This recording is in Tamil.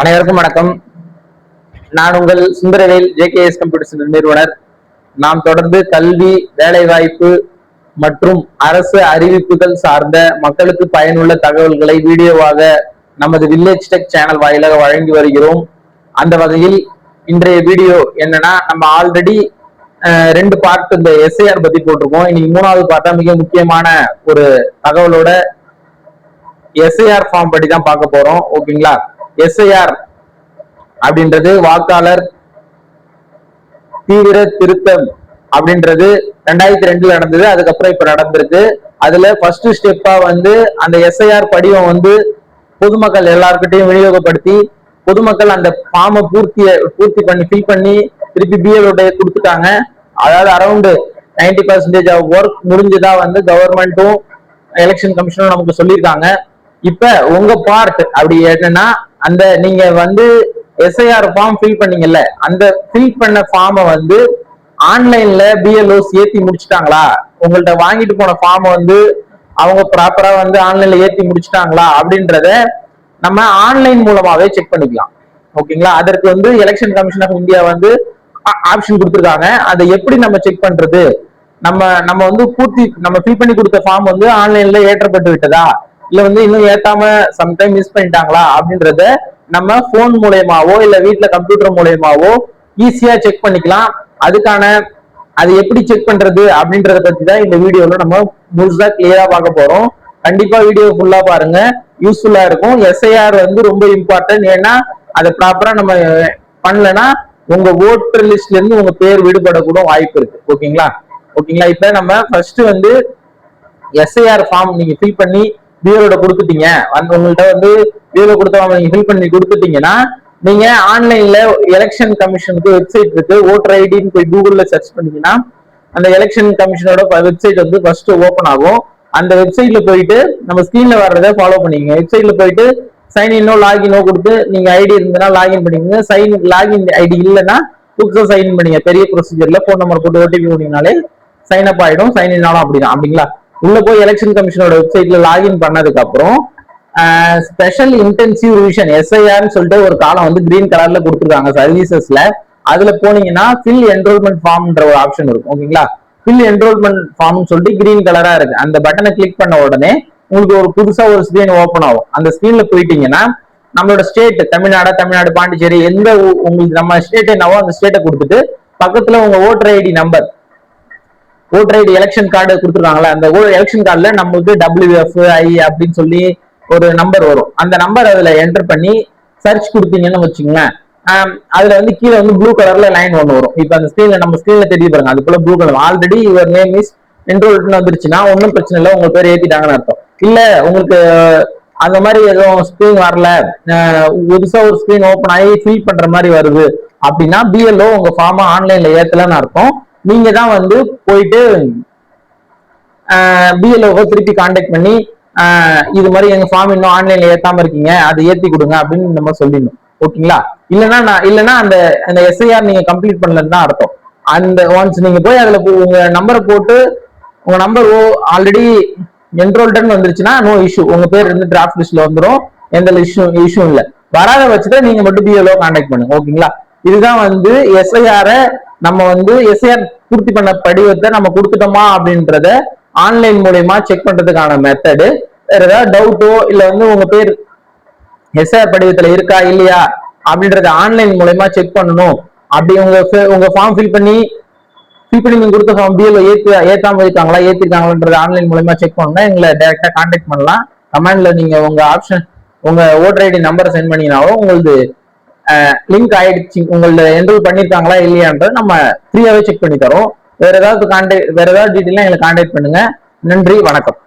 அனைவருக்கும் வணக்கம். நான் உங்கள் சுந்தரவேல் ஜேகேஎஸ் கம்ப்யூட்டர்ஸ் நிறுவனர். நாம் தொடர்ந்து கல்வி வேலைவாய்ப்பு மற்றும் அரசு அறிவிப்புகள் சார்ந்த மக்களுக்கு பயனுள்ள தகவல்களை வீடியோவாக நமது வில்லேஜ் டெக் சேனல் வாயிலாக வழங்கி வருகிறோம். அந்த வகையில் இன்றைய வீடியோ என்னன்னா நம்ம ஆல்ரெடி ரெண்டு பார்ட் இந்த எஸ்ஐஆர் பத்தி போட்டிருக்கோம். இன்னைக்கு மூணாவது பார்த்தா மிக முக்கியமான ஒரு தகவலோட எஸ்ஐஆர் ஃபார்ம் படி தான் பார்க்க போறோம். ஓகேங்களா எஸ்ஐஆர் அப்படின்றது வாக்காளர் தீவிர திருத்தம் அப்படின்றது ரெண்டாயிரத்தி ரெண்டுல நடந்தது அதுக்கப்புறம் இப்ப நடந்திருக்கு. அதுல ஃபர்ஸ்ட் ஸ்டெப்பா வந்து அந்த எஸ்ஐஆர் படிவம் வந்து பொதுமக்கள் எல்லாருக்கிட்டையும் விநியோகப்படுத்தி பொதுமக்கள் அந்த ஃபார்மை பூர்த்திய பூர்த்தி பண்ணி ஃபில் பண்ணி திருப்பி பிஎல்ஓடைய கொடுத்துட்டாங்க. அதாவது around ninety percentage of work முடிஞ்சுதான் வந்து கவர்மெண்ட்டும் எலெக்ஷன் கமிஷனும் நமக்கு சொல்லியிருக்காங்க. இப்ப உங்க பார்ட் அப்படி என்னன்னா அந்த நீங்க வந்து எஸ்ஐஆர் ஃபார்ம் ஃபில் பண்ணீங்கல்ல அந்த ஃபில் பண்ண ஃபார்மை வந்து ஆன்லைன்ல பிஎல்ஓஸ் ஏத்தி முடிச்சிட்டாங்களா? உங்கள்ட்ட வாங்கிட்டு போன ஃபார்மை வந்து அவங்க ப்ராப்பரா வந்து ஆன்லைன்ல ஏத்தி முடிச்சிட்டாங்களா? அப்படின்றத நம்ம ஆன்லைன் மூலமாவே செக் பண்ணிக்கலாம். ஓகேங்களா அதற்கு வந்து எலெக்ஷன் கமிஷன் ஆஃப் இந்தியா வந்து ஆப்ஷன் கொடுத்துருக்காங்க. அதை எப்படி நம்ம செக் பண்றது? நம்ம நம்ம வந்து பூர்த்தி நம்ம ஃபில் பண்ணி கொடுத்த ஃபார்ம் வந்து ஆன்லைன்ல ஏற்றப்பட்டு விட்டதா? இல்ல வந்து இன்னும் ஏத்தாம சம்டைம் மிஸ் பண்ணிட்டாங்களா அப்படின்றத நம்ம போன் மூலயமாவோ இல்ல வீட்டுல கம்ப்யூட்டர் மூலயமாவோ ஈஸியா செக் பண்ணிக்கலாம். அதுக்கான அது எப்படி செக் பண்றது அப்படின்றத பத்தி தான் இந்த வீடியோல நம்ம முழுசா கிளியரா பார்க்க போறோம். கண்டிப்பா வீடியோ ஃபுல்லா பாருங்க. யூஸ்ஃபுல்லா இருக்கும். எஸ்ஐஆர் வந்து ரொம்ப இம்பார்ட்டன்ட் ஏன்னா அதை ப்ராப்பரா நம்ம பண்ணலன்னா உங்க ஓட்டர் லிஸ்ட்ல இருந்து உங்க பேர் விடுபடக்கூட வாய்ப்பு இருக்கு. ஓகேங்களா ஓகேங்களா இப்ப நம்ம ஃபர்ஸ்ட் வந்து எஸ்ஐஆர் ஃபார்ம் நீங்க ஃபில் பண்ணி பியூரோட கொடுத்துட்டீங்க. வந்து உங்கள்கிட்ட வந்து பியூரோ கொடுத்தவங்க நீங்க ஃபில் பண்ணி கொடுத்துட்டீங்கன்னா நீங்க ஆன்லைன்ல எலெக்ஷன் கமிஷனுக்கு வெப்சைட் இருக்கு. ஓட்டர் ஐடின்னு போய் கூகுள்ல சர்ச் பண்ணீங்கன்னா அந்த எலெக்ஷன் கமிஷனோட வெப்சைட் வந்து ஃபர்ஸ்ட் ஓப்பன் ஆகும். அந்த வெப்சைட்ல போயிட்டு நம்ம ஸ்கிரீன்ல வர்றதை ஃபாலோ பண்ணிக்கங்க. வெப்சைட்ல போயிட்டு சைன் இன்னோ லாகினோ கொடுத்து நீங்க ஐடி இருந்ததுன்னா லாகின் பண்ணிக்கங்க. சைன் லாகின் ஐடி இல்லைன்னா புதுசாக சைன் பண்ணீங்க பெரிய ப்ரொசீஜர்ல ஃபோன் நம்பர் போட்டு ஓடிபி போனீங்கனாலே சைன் அப் ஆயிடும். சைன் இன்னாலும் அப்படிதான். அப்படிங்களா? உள்ள போய் எலெக்ஷன் கமிஷனோட வெப்சைட்ல லாகின் பண்ணதுக்கு அப்புறம் ஸ்பெஷல் இன்டென்சிவ் ரிவிஷன் எஸ்ஐஆர்னு சொல்லிட்டு ஒரு காலம் வந்து கிரீன் கலர்ல கொடுத்துருக்காங்க சர்வீசஸ்ல அதுல போனீங்கன்னா ஃபில் என்ரோல்மெண்ட் ஃபார்ம்ன்ற ஒரு ஆப்ஷன் இருக்கும் ஓகேங்களா? ஃபில் என்ரோல்மெண்ட் ஃபார்ம்னு சொல்லிட்டு கிரீன் கலரா இருக்கு. அந்த பட்டனை கிளிக் பண்ண உடனே உங்களுக்கு ஒரு புதுசா ஒரு ஸ்கிரீன் ஓப்பன் ஆகும். அந்த ஸ்கிரீன்ல போயிட்டீங்கன்னா நம்மளோட ஸ்டேட் தமிழ்நாடு தமிழ்நாடு பாண்டிச்சேரி எந்த உங்களுக்கு நம்ம ஸ்டேட் என்னவோ அந்த ஸ்டேட்டை கொடுத்துட்டு பக்கத்துல உங்க voter ID number voter ID election card கொடுத்துருக்காங்களா அந்த எலெக்ஷன் கார்டில் நம்மளுக்கு டபிள்யூஎஃப் ஐ அப்படின்னு சொல்லி ஒரு நம்பர் வரும். அந்த நம்பர் அதில் என்டர் பண்ணி சர்ச் கொடுத்தீங்கன்னு வச்சுங்களேன் அதுல வந்து கீழே வந்து ப்ளூ கலர்ல லைன் ஒன்று வரும். இப்போ அந்த ஸ்கிரீன்ல நம்ம ஸ்கிரீன்ல தெரிய பாருங்க அதுக்குள்ள blue colour already your name is என்ரோல்ட்னு வந்துருச்சுன்னா ஒன்றும் பிரச்சனை இல்லை உங்க பேர் ஏத்திட்டாங்கன்னு அர்த்தம். இல்ல உங்களுக்கு அந்த மாதிரி எதுவும் ஸ்க்ரீன் வரல புதுசா ஒரு ஸ்க்ரீன் ஓப்பன் ஆகி ஃபில் பண்ற மாதிரி வருது அப்படின்னா பிஎல்ஓ உங்க ஃபார்மை ஆன்லைன்ல ஏத்தலன்னு அர்த்தம். நீங்க தான் வந்து போயிட்டு பிஎல்ஓவை திருப்பி காண்டாக்ட் பண்ணி இது மாதிரி எங்க ஃபார்ம் இன்னும் ஆன்லைன்ல ஏத்தாம இருக்கீங்க அதை ஏத்தி கொடுங்க அப்படின்னு நம்ம சொல்லிடணும். ஓகேங்களா? இல்லைன்னா நான் இல்லைன்னா அந்த அந்த எஸ்ஐஆர் நீங்க கம்ப்ளீட் பண்ணலன்னு தான் அர்த்தம். அந்த ஒன்ஸ் நீங்க போய் அதுல உங்க நம்பரை போட்டு உங்க நம்பர் ஓ ஆல்ரெடி என்ரோல்டன் வந்துருச்சுன்னா நோ இஷ்யூ உங்க பேர் இருந்து டிராஃப்ட் லிஸ்ட்ல வந்துடும் எந்த இஷ்யூ இஷ்யூ இல்லை. வராத வச்சுட்டு நீங்க மட்டும் பிஎல்ஓ கான்டாக்ட் பண்ணுங்க. ஓகேங்களா? இதுதான் வந்து எஸ்ஐஆரை நம்ம வந்து எஸ்ஐஆர் பூர்த்தி பண்ண படிவத்தை நம்ம கொடுத்துட்டோமா அப்படின்றத ஆன்லைன் மூலயமா செக் பண்றதுக்கான மெத்தடு வேற ஏதாவது டவுட்டோ இல்ல வந்து உங்க பேர் எஸ்ஆர் படிவத்துல இருக்கா இல்லையா அப்படின்றத ஆன்லைன் மூலயமா செக் பண்ணணும். அப்படி உங்க உங்க ஃபார்ம் ஃபில் பண்ணி ஃபில் பண்ணி நீங்க கொடுத்த ஃபார்ம் பிஎல் ஏத்து ஏத்தாம இருக்காங்களா ஏத்திருக்காங்களான்றது ஆன்லைன் மூலயமா செக் பண்ணணும்னா எங்களை டைரக்டா கான்டாக்ட் பண்ணலாம். கமெண்ட்ல நீங்க உங்க ஆப்ஷன் உங்க ஓட்டர் ஐடி நம்பரை சென்ட் பண்ணீங்கனாலும் உங்களுக்கு லிங்க் ஆயிடுச்சு. உங்களோட என்ரோல் பண்ணிருக்காங்களா இல்லையான்றத நம்ம ஃப்ரீயாவே செக் பண்ணி தரோம். வேற ஏதாவது கான்டாக்ட் வேற ஏதாவது டீட்டெயிலாம் எங்களை கான்டாக்ட் பண்ணுங்க. நன்றி வணக்கம்.